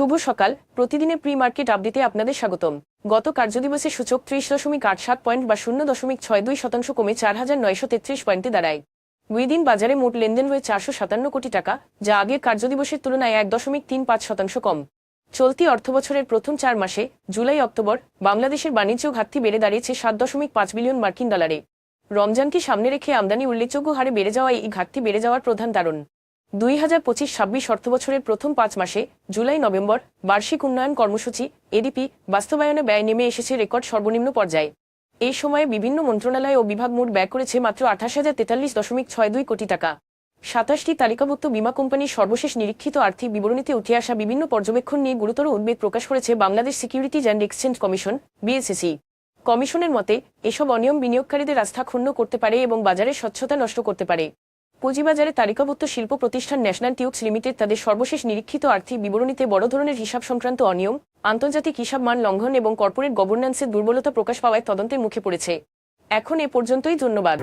শুভ সকাল। প্রতিদিনের pre market আপডেটে আপনাদের স্বাগতম। গত কার্যদিবসে সূচক ত্রিশ দশমিক আট সাত পয়েন্ট বা শূন্য দশমিক ছয় দুই শতাংশ কমে চার হাজার নয়শো তেত্রিশ পয়েন্টে দাঁড়ায়। উইদিন বাজারে মোট লেনদেন হয়ে চারশো সাতান্ন কোটি টাকা, যা আগের কার্যদিবসের তুলনায় এক দশমিক তিন পাঁচ শতাংশ কম। চলতি অর্থবছরের প্রথম চার মাসে, জুলাই, অক্টোবর, বাংলাদেশের বাণিজ্য ঘাটতি বেড়ে দাঁড়িয়েছে সাত দশমিক পাঁচ বিলিয়ন মার্কিন ডলারে। রমজানকে সামনে রেখে আমদানি উল্লেখযোগ্য হারে বেড়ে যাওয়ায় এই ঘাটতি বেড়ে যাওয়ার প্রধান কারণ। দুই হাজার পঁচিশ ছাব্বিশ অর্থবছরের প্রথম পাঁচ মাসে জুলাই, নভেম্বর বার্ষিক উন্নয়ন কর্মসূচি, এডিপি, বাস্তবায়নে ব্যয় নেমে এসেছে রেকর্ড সর্বনিম্ন পর্যায়ে। এই সময়ে বিভিন্ন মন্ত্রণালয় ও বিভাগ মোট ব্যয় করেছে মাত্র আঠাশ হাজার তেতাল্লিশ দশমিক ছয় দুই কোটি টাকা। সাতাশটি তালিকাভুক্ত বীমা কোম্পানির সর্বশেষ নিরীক্ষিত আর্থিক বিবরণীতে উঠে আসা বিভিন্ন পর্যবেক্ষণ নিয়ে গুরুতর উদ্বেগ প্রকাশ করেছে Bangladesh securities and exchange commission BSEC কমিশনের মতে, এসব অনিয়ম বিনিয়োগকারীদের আস্থা ক্ষুণ্ণ করতে পারে এবং বাজারের স্বচ্ছতা নষ্ট করতে পারে। পুঁজিবাজারে তালিকাভুক্ত শিল্প প্রতিষ্ঠান ন্যাশনাল টিউবস লিমিটেড তাদের সর্বশেষ নিরীক্ষিত আর্থিক বিবরণীতে বড় ধরনের হিসাব সংক্রান্ত অনিয়ম, আন্তর্জাতিক হিসাব মান লঙ্ঘন এবং কর্পোরেট গভর্নেন্সের দুর্বলতা প্রকাশ পাওয়ায় তদন্তের মুখে পড়েছে। এখন এ পর্যন্তই, ধন্যবাদ।